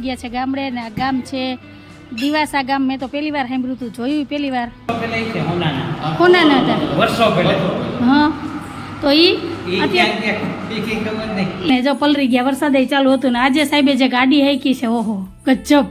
પહોંચી ગયા છે ગામડે અને આ ગામ છે દિવાસા ગામ. મેં તો પહેલી વાર સાંભળ્યું હતું. જોયું પહેલી વાર? હોનાના. હતા. વર્ષો હા. તો ને જો પલરી ગયા વરસાદ ચાલુ હતું ને આજે સાહેબે જે ગાડી હાઈકી છે ઓહો ગજબ.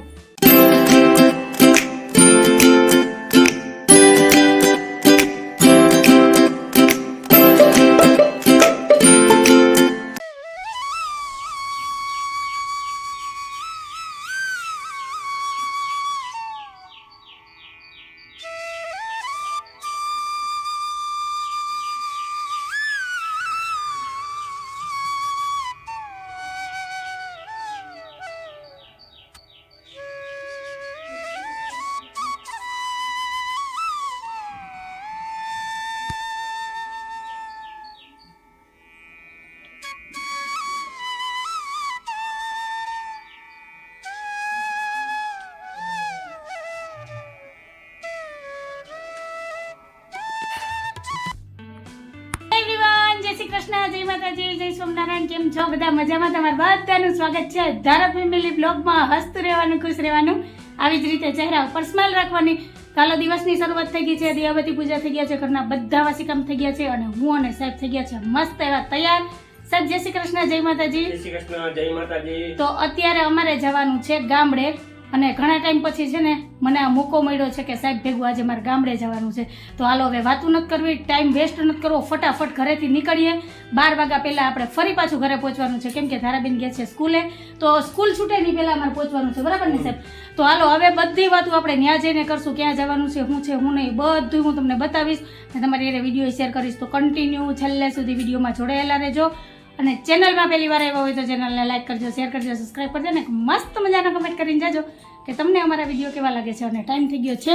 કૃષ્ણ જય માતાજી જય સ્વામિનારાયણ કેમ છો? બધા મજામાં? તમારું બધાનું સ્વાગત છે ધારા ફેમિલી બ્લોગમાં. હસતું રહેવાનું ખુશ રહેવાનું આવી જ રીતે ચહેરા ઉપર સ્માઇલ રાખવાની. કાલો દિવસની શરૂઆત થઈ ગઈ છે દિયાબતી પૂજા થઈ ગયા છે ઘરના બધા વાસી કામ થઈ ગયા છે અને હું અને સાહેબ થઈ ગયા છે મસ્ત એવા તૈયાર. સાહેબ જય શ્રી કૃષ્ણ જય માતાજી. જય શ્રી કૃષ્ણ જય માતાજી. તો અત્યારે અમારે જવાનું છે ગામડે. અને ઘણા ટાઈમ પછી છે ને મને આ મોકો મળ્યો છે કે સાહેબ ભેગું આજે મારે ગામડે જવાનું છે. તો હાલો હવે વાતું નથી કરવી, ટાઈમ વેસ્ટ નથી કરવો, ફટાફટ ઘરેથી નીકળીએ. બાર વાગ્યા પહેલાં આપણે ફરી પાછું ઘરે પહોંચવાનું છે. કેમ કે ધારાબેન ગયા છે સ્કૂલે. તો સ્કૂલ છૂટે નહીં પહેલાં અમારે પહોંચવાનું છે. બરાબર ને સાહેબ? તો હાલો હવે બધી વાતો આપણે ત્યાં જઈને કરશું. ક્યાં જવાનું છે, શું છે, હું નહીં, બધું હું તમને બતાવીશ. અને તમારી એને વીડિયો શેર કરીશ. તો કન્ટિન્યુ છેલ્લે સુધી વિડીયોમાં જોડાયેલા રહેજો. અને ચેનલમાં પહેલી વાર આવ્યા હોય તો ચેનલને લાઈક કરજો શેર કરજો સબસ્ક્રાઈબ કરજો ને મસ્ત મજાના કમેન્ટ કરીને જાજો કે તમને અમારા વીડિયો કેવા લાગે છે અને ટાઈમ થઈ ગયો છે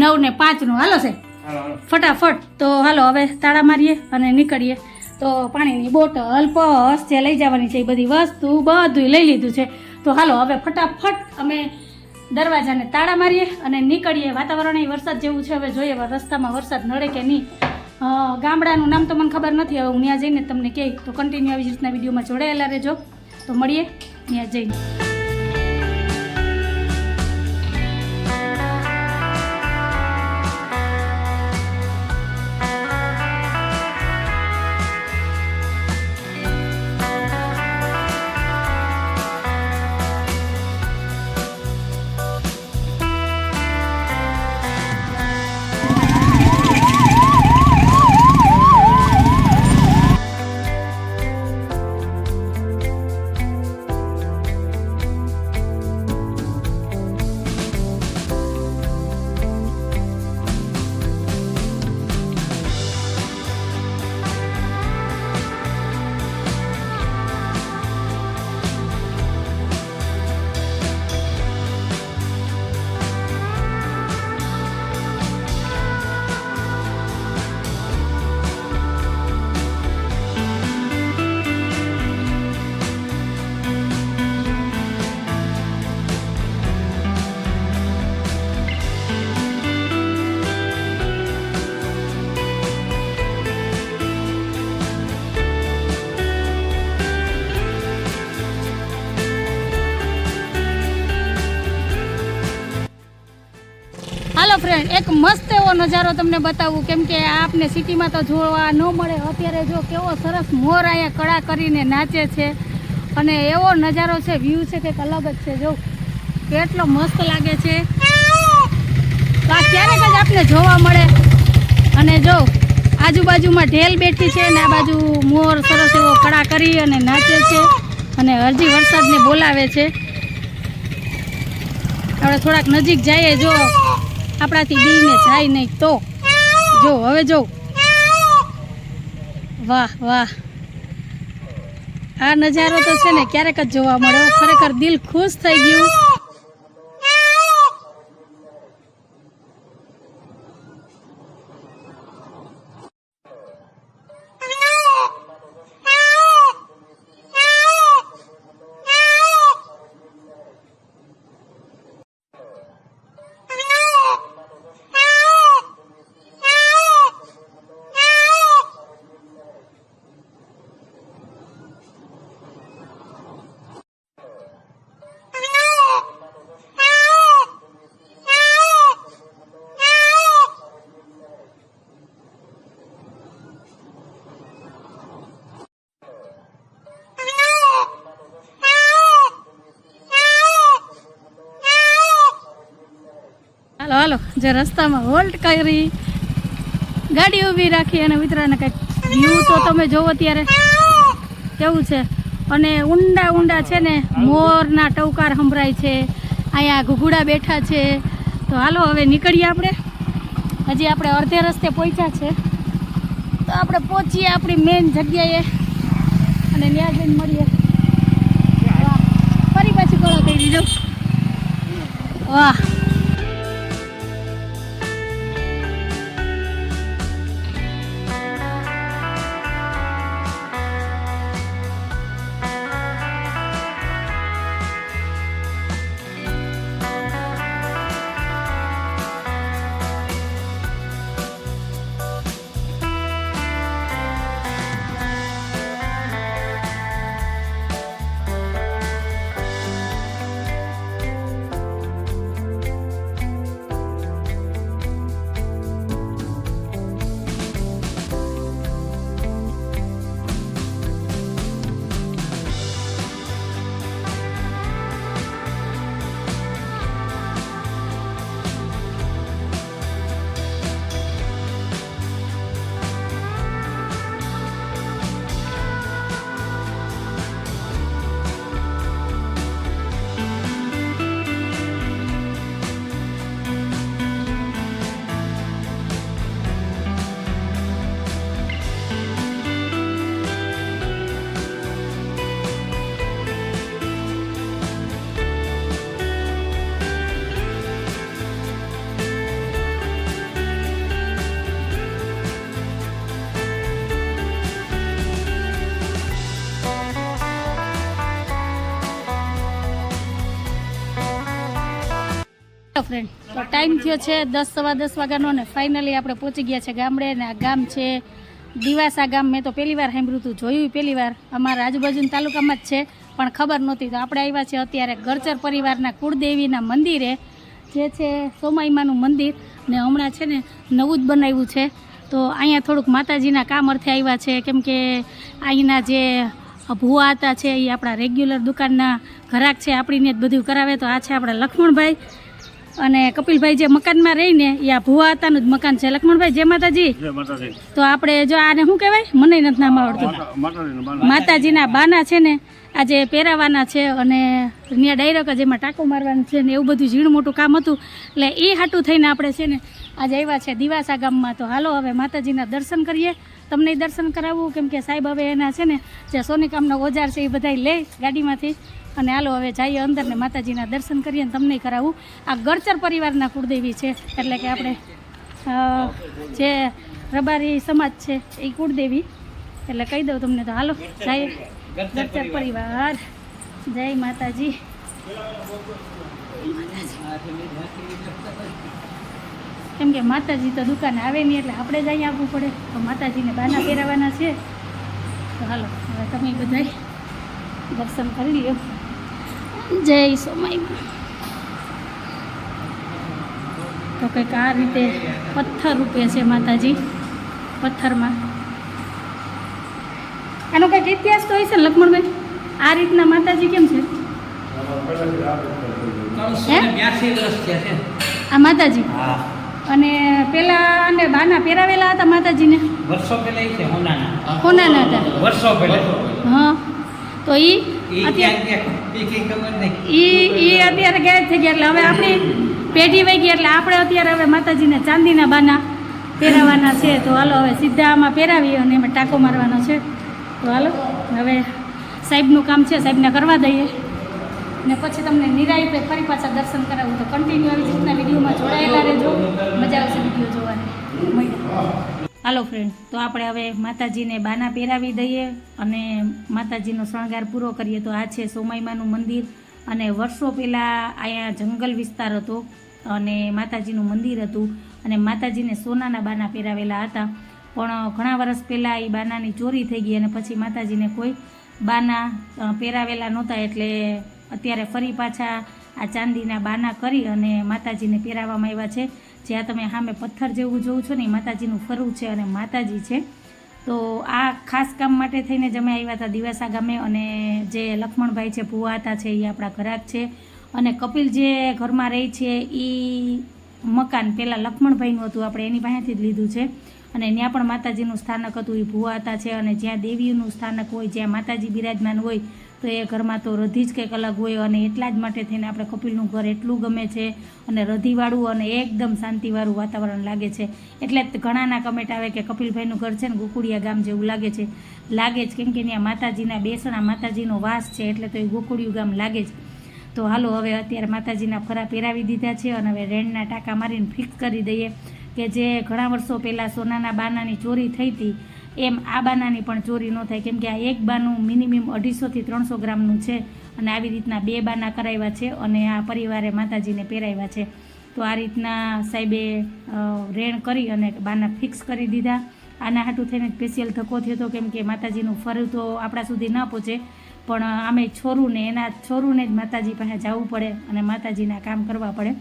નવ ને પાંચનો. હાલો સાહેબ. હાલો ફટાફટ. તો હાલો હવે તાળા મારીએ અને નીકળીએ. તો પાણીની બોટલ પર્સ જે લઈ જવાની છે એ બધી વસ્તુ બધું લઈ લીધું છે. તો હાલો હવે ફટાફટ અમે દરવાજાને તાળા મારીએ અને નીકળીએ. વાતાવરણ વરસાદ જેવું છે હવે જોઈએ રસ્તામાં વરસાદ નડે કે નહીં. ગામડાનું નામ તો મને ખબર નથી, હવે હું ત્યાં જઈને તમને કહે, તો કન્ટિન્યુ આવી રીતના વિડીયોમાં જોડાયેલા રહેજો. તો મળીએ ત્યાં જઈને. ફ્રેન્ડ એક મસ્ત એવો નજારો તમને બતાવું. કેમ કે આપને સિટીમાં તો જોવા ન મળે. અત્યારે જો કેવો સરસ મોર અહીંયા કળા કરીને નાચે છે. અને એવો નજારો છે વ્યૂ છે કંઈક અલગ જ છે. જો, કેટલો મસ્ત લાગે છે. તો આ ક્યારેક જ આપને જોવા મળે. અને જો, આજુબાજુમાં ઢેલ બેઠી છે ને આ બાજુ મોર સરસ એવો કળા કરી અને નાચે છે. અને હરજી વરસાદને બોલાવે છે. આપણે થોડાક નજીક જઈએ, જો. આપણાથી બીને જાય નહીં તો. જો, હવે જો. વાહ વાહ. આ નજારો તો છે ને ક્યારેક જ જોવા મળ્યો ખરેખર દિલ ખુશ થઈ ગયું. હાલો, જે રસ્તામાં હોલ્ટ કરી, ગાડી ઊભી રાખી અને મિત્રોને કંઈક વ્યૂ તો તમે જોવો ત્યારે કેવું છે? અને ઊંડા ઊંડા છે ને, મોરના ટવકાર સંભળાય છે, અહીંયા ઘુઘુડા બેઠા છે. તો હાલો, હવે નીકળીએ આપણે. હજી આપણે અડધે રસ્તે પહોંચ્યા છે. તો આપણે પહોંચીએ આપણી મેઇન જગ્યાએ અને ત્યાં જઈને મળીએ. ફરી પાછી કોળો કરી દીધો વાહ. ફ્રેન્ડ તો ટાઈમ થયો છે દસ, સવા દસ વાગ્યાનો ને ફાઇનલી આપણે પહોંચી ગયા છે ગામડે ને આ ગામ છે દિવાસા ગામ. મેં તો પહેલી વાર સાંભળ્યું જોયું પહેલી વાર. અમારા આજુબાજુના તાલુકામાં જ છે, પણ ખબર નહોતી. તો આપણે આવ્યા છે અત્યારે ગરચર પરિવારના કુળદેવીના મંદિરે, જે છે સોમાઈમાનું મંદિર. ને હમણાં છે ને નવું જ બનાવ્યું છે. તો અહીંયા થોડુંક માતાજીના કામ અર્થે આવ્યા છે, કેમ કે અહીંના જે ભુવા હતા છે, એ આપણા રેગ્યુલર દુકાનના ઘરાક છે, આપણીને જ બધું કરાવે. તો આ છે આપણા લક્ષ્મણભાઈ. અને કપિલભાઈ જે મકાનમાં રહીને એ આ ભુવા હતાનું જ મકાન છે. લક્ષ્મણભાઈ જય માતાજી. તો આપણે જો આને શું કહેવાય? મને નથી નામ આવડતું. માતાજીના બાના. છે ને આજે પહેરાવાના છે અને ત્યાં ડાયરેક્ટ જ એમાં ટાંકો મારવાનું છે ને એવું બધું ઝીણું મોટું કામ હતું. એટલે એ હાટું થઈને આપણે છે ને આજે આવ્યા છે દિવાસા ગામમાં. તો હાલો હવે માતાજીના દર્શન કરીએ. તમને દર્શન કરાવવું કેમ કે સાહેબ હવે એના છે ને જે સોનીકામના ઓજાર છે એ બધા લે ગાડીમાંથી. અને હાલો હવે જઈએ અંદર ને માતાજીના દર્શન કરીએ ને તમને કરાવું. આ ગરચર પરિવારના કુળદેવી છે એટલે કે આપણે જે રબારી સમાજ છે એ કુળદેવી. એટલે કહી દઉં તમને તો હાલો જય ગરચર પરિવાર. જય માતાજી. કેમ કે માતાજી તો દુકાને આવે નહીં એટલે આપણે જ અહીં આવવું પડે. તો માતાજીને બાના પહેરાવાના છે. તો હાલો હવે તમે બધાય દર્શન કરી લ્યો. જય સોમાઈમાં તો કંઈક આ રીતે પથ્થર રૂપે છે માતાજી પથ્થરમાં. આનો કંઈક ઇતિહાસ તો હોય છે ને લક્ષ્મણભાઈ? આ રીતના માતાજી કેમ છે. આ માતાજી? હા. અને પેલા અને બાના પહેરાવેલા હતા માતાજીને? વર્ષો પહેલા છે હોનાના. કોનાના હતા. વર્ષો પહેલા. હા. તો ઈ ઈ અત્યારે ઈ ઈ ઈ અત્યારે ગાયબ થઈ ગયા એટલે હવે આપણી પેઢી વહી ગઈ એટલે આપણે અત્યારે હવે માતાજીને ચાંદીના બાના પહેરાવાના છે. તો હાલો હવે સીધા આમાં પહેરાવી અને એમાં ટાંકો મારવાનો છે. તો હાલો હવે સાહેબનું કામ છે સાહેબને કરવા દઈએ. ને પછી તમને નિરાયતે ફરી પાછા દર્શન કરાવું. તો કન્ટિન્યુ આવી રીતના વિડીયોમાં જોડાયેલા રહેજો. મજા આવશે વીડિયો જોવાની. હાલો ફ્રેન્ડ તો આપણે હવે માતાજીને બાના પહેરાવી દઈએ અને માતાજીનો શણગાર પૂરો કરીએ. તો આ છે સોમાઈમાનું મંદિર અને વર્ષો પહેલાં અહીંયા જંગલ વિસ્તાર હતો અને માતાજીનું મંદિર હતું અને માતાજીને સોનાના બાના પહેરાવેલા હતા. પણ ઘણા વર્ષ પહેલાં એ બાનાની ચોરી થઈ ગઈ અને પછી માતાજીને કોઈ બાના પહેરાવેલા નહોતા એટલે અત્યારે ફરી પાછા આ ચાંદીના બાના કરી અને માતાજીને પહેરાવવામાં આવ્યા છે. જ્યાં તમે સામે પથ્થર જેવું જોઉં છો ને માતાજીનું ફરવું છે અને માતાજી છે. તો આ ખાસ કામ માટે થઈને જ અમે આવ્યા હતા દિવાસા ગામે અને જે લક્ષ્મણભાઈ છે, ભુવા હતા છે, એ આપણા ઘરાક છે. અને કપિલ જે ઘરમાં રહે છે એ મકાન પહેલાં લક્ષ્મણભાઈનું હતું, આપણે એની પાસેથી જ લીધું છે. અને ત્યાં પણ માતાજીનું સ્થાનક હતું એ ભુવાતા છે. અને જ્યાં દેવીનું સ્થાનક હોય, જ્યાં માતાજી બિરાજમાન હોય તો એ ઘરમાં તો રધી જ કંઈક અલગ હોય અને એટલા જ માટે થઈને આપણે કપિલનું ઘર એટલું ગમે છે અને રધીવાળું અને એકદમ શાંતિવાળું વાતાવરણ લાગે છે. એટલે ઘણાના કમેન્ટ આવે કે કપિલભાઈનું ઘર છે ને ગોકુળિયા ગામ જેવું લાગે છે. લાગે જ કેમ કે ત્યાં માતાજીના બેસણા માતાજીનો વાસ છે એટલે તો એ ગોકુળિયું ગામ લાગે જ. તો હાલો હવે અત્યારે માતાજીના ફરા પહેરાવી દીધા છે અને હવે રેણના ટાંકા મારીને ફિક્સ કરી દઈએ કે જે ઘણા વર્ષો પહેલાં સોનાના બાનાની ચોરી થઈ હતી એમ આ બાનાની પણ ચોરી ન થાય. કેમ કે આ એક બાનું મિનિમમ અઢીસોથી ત્રણસો ગ્રામનું છે અને આવી રીતના બે બાના કરાવ્યા છે અને આ પરિવારે માતાજીને પહેરાવ્યા છે. તો આ રીતના સાહેબે રેણ કરી અને બાના ફિક્સ કરી દીધા. આના હાટું થઈને સ્પેશિયલ ધક્કો થયો હતો. કેમ કે માતાજીનું ફરું તો આપણા સુધી ન પહોંચે. પણ આમે છોરુંને, એના છોરુંને જ માતાજી પાસે જવું પડે અને માતાજીના કામ કરવા પડે.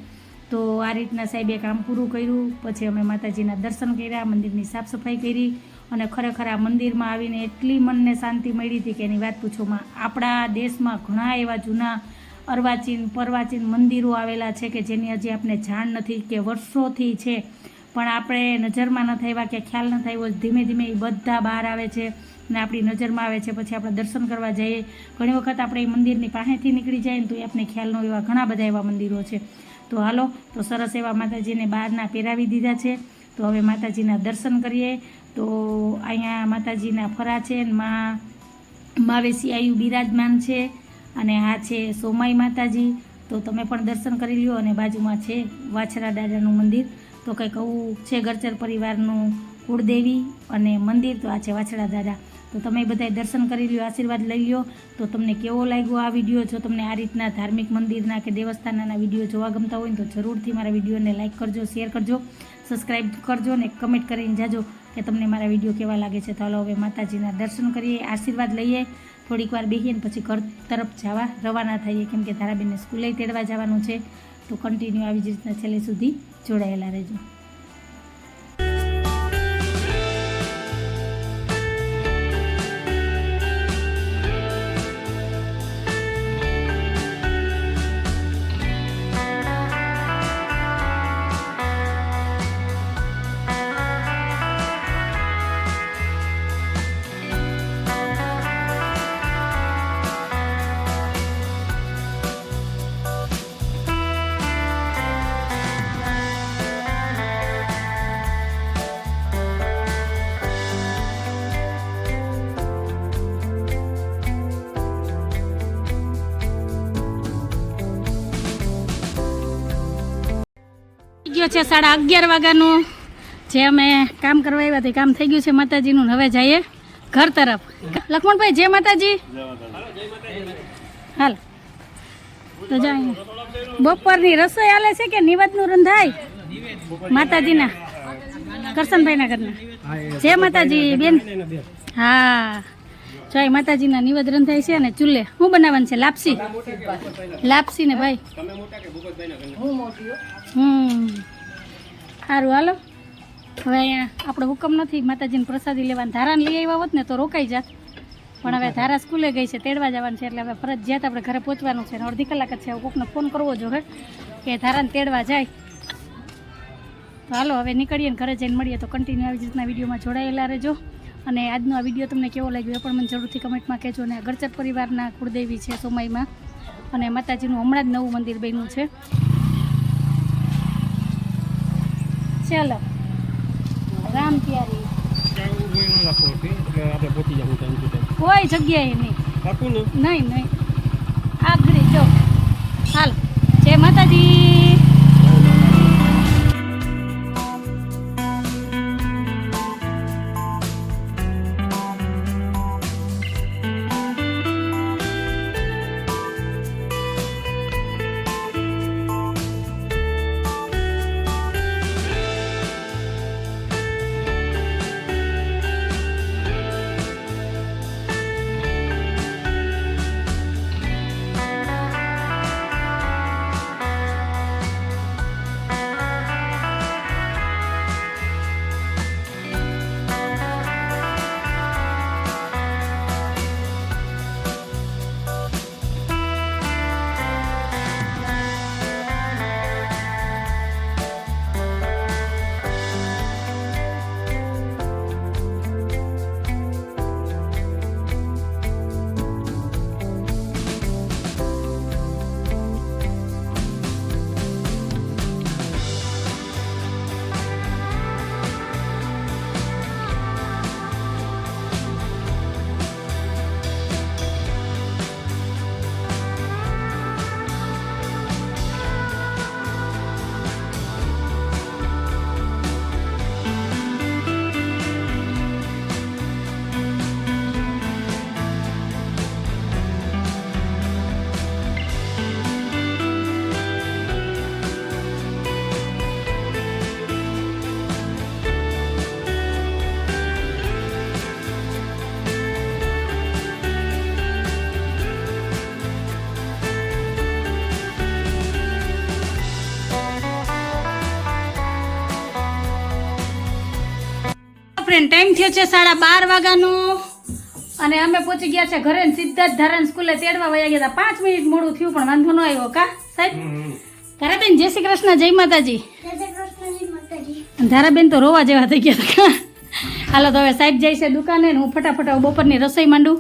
તો આ રીતના સાહેબે કામ પૂરું કર્યું. પછી અમે માતાજીના દર્શન કર્યા, મંદિરની સાફ સફાઈ કરી. અને ખરેખર આ મંદિરમાં આવીને એટલી મનને શાંતિ મળી હતી કે એની વાત પૂછોમાં, આપણા દેશમાં ઘણા એવા જૂના અર્વાચીન, પરવાચીન મંદિરો આવેલા છે કે જેની હજી આપણે જાણ નથી કે વર્ષોથી છે, પણ આપણે નજરમાં ન થયા કે ખ્યાલ ન થયો, ધીમે ધીમે એ બધા બહાર આવે છે ને આપણી નજરમાં આવે છે. પછી આપણે દર્શન કરવા જઈએ, ઘણી વખત આપણે એ મંદિરની પાસેથી નીકળી જાય ને તો એ આપણે ખ્યાલ ન એવા ઘણા બધા એવા મંદિરો છે. તો હાલો, તો સરસ એવા માતાજીને બહારના પહેરાવી દીધા છે. તો હવે માતાજીના દર્શન કરીએ. તો અહીંયા માતાજીના ફરા છે મા માવેસી આયુ બિરાજમાન છે અને આ છે સોમાઈ માતાજી. તો તમે પણ દર્શન કરી લ્યો અને બાજુમાં છે વાછરા દાદાનું મંદિર. તો કંઈક આવું છે ગરચર પરિવારનું કુળદેવી અને મંદિર, તો આ છે વાછડા દાદા. તો તમે બધાય દર્શન કરી લ્યો, આશીર્વાદ લઈ લ્યો. તો તમને કેવો લાગ્યો આ વીડિયો? જો તમને આ રીતના ધાર્મિક મંદિરના કે દેવસ્થાનના વીડિયો જોવા ગમતા હોય તો જરૂરથી મારા વિડીયોને લાઇક કરજો, શેર કરજો, સબસ્ક્રાઈબ કરજો ને કમેન્ટ કરીને જાજો. કે તમને મારા વીડિયો કેવા લાગે છે, તો હવે માતાજીના દર્શન કરીએ, આશીર્વાદ લઈએ. થોડીક વાર બેસીએ ને પછી ઘર તરફ જવા, રવાના થઈએ, કેમ કે ધારાબેનને સ્કૂલે તેડવા જવાનું છે. તો કન્ટિન્યુ આવી જ રીતના છેલ્લે સુધી જોડાયેલા રહેજો. છે સાડા અગિયાર વાગ્યાનું જે અમે કામ કરવા આવ્યા તે કામ થઈ ગયું છે માતાજીનું. હવે જઈએ ઘર તરફ. લક્ષ્મણભાઈ જય માતાજી. હાલ. તો જાય બપોરની રસોઈ હાલે છે કે નિવેદનું રંધાય? માતાજીના. કરશનભાઈના ઘરના. જય માતાજી, બેન. હા. જય માતાજીના નિવેદ રંધાય છે અને ચૂલે. શું બનાવવાનું છે? લાપસી. લાપસી ને ભાઈ. હમ. સારું, હાલો. હવે અહીંયા આપણો હુકમ નથી, માતાજીને પ્રસાદી લેવાની ધારાને લઈ આવ્યા હોત ને તો રોકાઈ જાત. પણ હવે ધારા સ્કૂલે ગઈ છે, તેડવા જવાનું છે, એટલે હવે ફરજિયાત આપણે ઘરે પહોંચવાનું છે. અડધી કલાક જ છે, હવે કોકને ફોન કરવો જોઈએ કે ધારાને તેડવા જાય. તો હાલો, હવે નીકળીએ ને ઘરે જઈને મળીએ તો કન્ટિન્યુ આવી રીતના વિડીયોમાં જોડાયેલા રહેજો. અને આજનો આ વીડિયો તમને કેવો લાગ્યો એ પણ મને જરૂરથી કમેન્ટમાં કહેજો. અને ગરચર પરિવારના કુળદેવી છે સોમાઈમાં. અને માતાજીનું હમણાં જ નવું મંદિર બન્યું છે. ચાલો. રામ પ્યારી કોઈ જગ્યાએ નહીં. નહીં નહીં. આગળ જો. હાલ. જય માતાજી. ટાઈમ થયો છે સાડા બાર વાગ્યાનો. અને અમે પહોંચી ગયા છે ઘરે સીધા જ ધારણ સ્કૂલે તેડવા વયા ગયા હતા. પાંચ મિનિટ મોડું થયું પણ વાંધો ન આવ્યો કા સાહેબ? ધારાબેન જય શ્રી કૃષ્ણ જય માતાજી. ધારાબેન તો રોવા જેવા થઈ ગયા હતા હાલો તો હવે સાહેબ જાય છે દુકાને હું ફટાફટ બપોરની રસોઈ માંડું.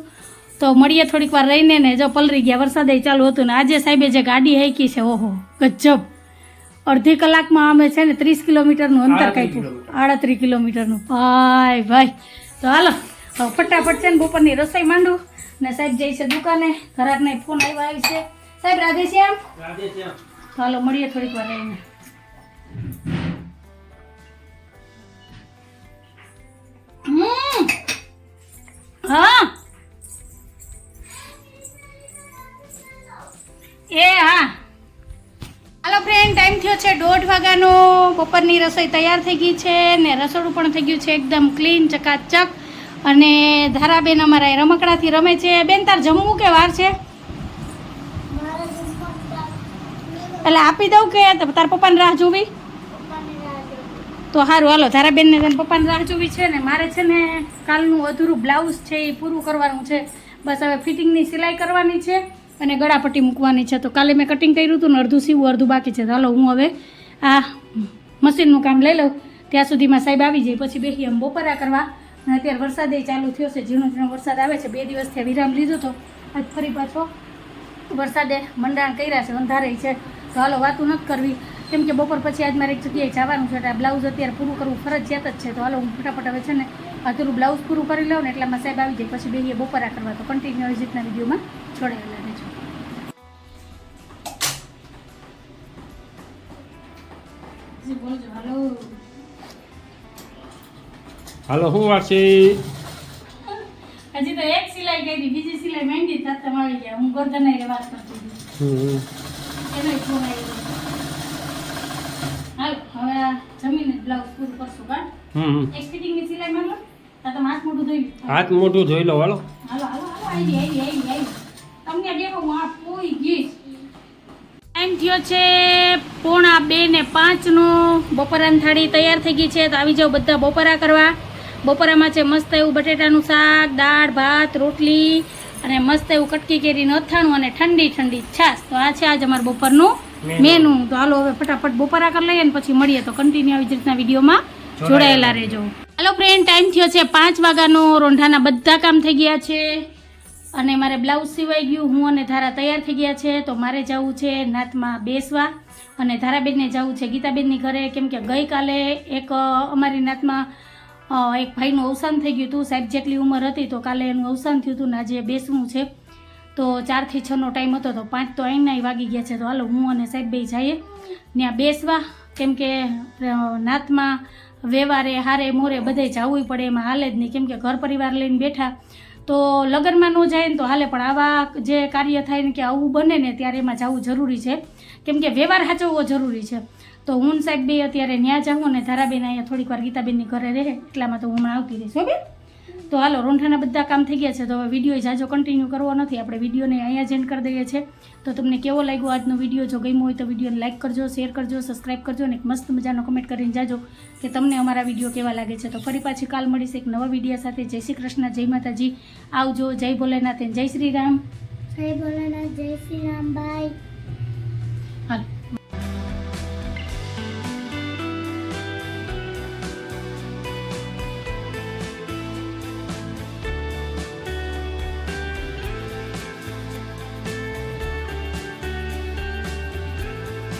તો મળીએ થોડીક વાર રહીને ને જો પલરી ગયા વરસાદ ચાલુ હતું ને આજે સાહેબે જે ગાડી હાંકી છે ઓહો ગજબ. અડધી કલાકમાં અમે છે ને ત્રીસ કિલોમીટરનું અંતર કાપ્યું. આડત્રીસ કિલોમીટરનું. ભાઈ ભાઈ. તો હાલો ફટાફટ છે ને બપોરની રસોઈ માંડું. ને સાહેબ જાય છે દુકાને. ઘરાકને ફોન આવ્યો આવી છે. સાહેબ રાધે શ્યામ તો હાલો મળીએ થોડીક વાર રહીને. હમ. હા. એ હા. હાલો ફ્રેન્ડ ટાઈમ થયો છે દોઢ વાગ્યાનો. બપોરની રસોઈ તૈયાર થઈ ગઈ છે ને રસોડું પણ થઈ ગયું છે એકદમ ક્લીન ચકાચક. અને ધારાબેન અમારા એ રમકડાથી રમે છે. બેન તાર જમવું કે વાર છે? એટલે આપી દઉં કે તાર પપ્પાને રાહ જોવી? તો સારું હાલો ધારાબેનને તેને પપ્પાને રાહ જોવી છે ને મારે છે ને કાલનું અધૂરું બ્લાઉઝ છે એ પૂરું કરવાનું છે. બસ હવે ફિટિંગની સિલાઈ કરવાની છે. અને ગળાપટ્ટી મૂકવાની છે. તો કાલે મેં કટિંગ કર્યું હતું ને અડધું સીવું, અડધું બાકી છે. તો હાલો હું હવે આ મશીનનું કામ લઈ લઉં. ત્યાં સુધીમાં સાહેબ આવી જાય, પછી બેસી આમ બપોરા કરવા. અને અત્યારે વરસાદ ચાલુ થયો છે. ઝીણો ઝીણો વરસાદ આવે છે. બે દિવસથી વિરામ લીધો તો આજ ફરી પાછો વરસાદે મંડાણ કર્યા છે. અંધારે છે. તો હાલો વાતું નથી કરવી. કેમ કે બપોર પછી આજ મારે એક જગ્યાએ જવાનું છે. એટલે બ્લાઉઝ અત્યારે પૂરું કરવું ફરજિયાત જ છે. તો હાલો હું ફટાફટ હવે છે ને અધૂરું બ્લાઉઝ પૂરું કરી લઉં ને એટલામાં સાહેબ આવી જાય. પછી બેહીએ બપોરા કરવા. તો કન્ટિન્યુ વિઝિટના વિડીયોમાં જોડાયેલા હાલો. શું વાત છે? હજી તો એક સિલાઈ કરી બીજી સિલાઈ મહેંદી થતા આવી ગયા. હું ગરદન વાત કરતી હતી. એનો ફોન હાલો હવે આ જમીને બ્લાઉઝ પૂરું કરશું કા હમ એક ફિટિંગની સિલાઈ મારો આ તમે હાથ મોઢું ધોઈ. હાથ મોટું જોઈ લો હાલો. હાલો હાલો હાલો આવી આવી આવી તમને દેખો હું આ પૂરી ગઈ ટાઈમ થયો છે પોણા બે ને પાંચનો બપોરાની થાળી તૈયાર થઈ ગઈ છે તો આવી જાઓ બધા બપોરા કરવા. બપોરામાં છે મસ્ત એવું બટેટાનું શાક દાળ ભાત રોટલી અને મસ્ત એવું કટકી કેરીનું અથાણું અને ઠંડી ઠંડી છાશ. તો આ છે આજ અમારું બપોરનું મેનું. મેનુ. તો હાલો હવે ફટાફટ બપોરા કરી લઈએ ને પછી મળીએ. તો કન્ટિન્યુ આવી જ રીતના વિડીયોમાં જોડાયેલા રહેજો. હાલો ફ્રેન્ડ ટાઈમ થયો છે પાંચ વાગ્યાનો. રોંઢાના બધા કામ થઈ ગયા છે. અને મારે બ્લાઉઝ સિવાઈ ગયું હું અને ધારા તૈયાર થઈ ગયા છે તો મારે જવું છે નાતમાં બેસવા. અને ધારાબેનને જવું છે ગીતાબેનની ઘરે કેમ કે ગઈકાલે એક અમારી નાતમાં એક ભાઈનું અવસાન થઈ ગયું હતું. સાહેબ જેટલી ઉંમર હતી તો કાલે એનું અવસાન થયું હતું ને આજે બેસવું છે. તો ચારથી છનો ટાઈમ હતો તો પાંચ તો અહીંના વાગી ગયા છે. તો હાલો હું અને સાહેબ બે જઈએ. ત્યાં બેસવા કેમ કે અ, નાતમાં વ્યવહારે હારે મોરે બધે જવું પડે એમાં હાલે જ નહીં. કેમ કે ઘર પરિવાર લઈને બેઠા. તો લગ્નમાં ન જાય ને તો હાલે, પણ આવા જે કાર્ય થાય ને કે આવું બને ને ત્યારે એમાં જવું જરૂરી છે. કેમ કે વ્યવહાર સાચવવો જરૂરી છે. તો હું સાહેબ બે અત્યારે ન્યા જાઉં અને ધારાબેન અહીંયા થોડીક વાર ગીતાબેનની ઘરે રહે, એટલામાં તો હું હમણાં આવતી રહીશ, હો બેન? તો હાલો રોંઠાના બધા કામ થઈ ગયા છે તો હવે વીડિયો જાજો કન્ટિન્યુ કરવો નથી. આપણે વિડીયોને અહીંયા જ એન્ડ કરી દઈએ છીએ. તો તમને કેવો લાગ્યો આજનો વીડિયો જો ગમ્યો હોય તો વિડીયોને લાઇક કરજો શેર કરજો સબસ્ક્રાઇબ કરજો અને એક મસ્ત મજાનો કમેન્ટ કરીને જાજો કે તમને અમારા વીડિયો કેવા લાગે છે. તો ફરી પાછી કાલ મળીશ એક નવા વીડિયો સાથે. જય શ્રી કૃષ્ણ જય માતાજી. આવજો જય ભોલેનાથ જય શ્રી રામ. જય ભોલેનાથ જય શ્રી રામ બાય હાલ.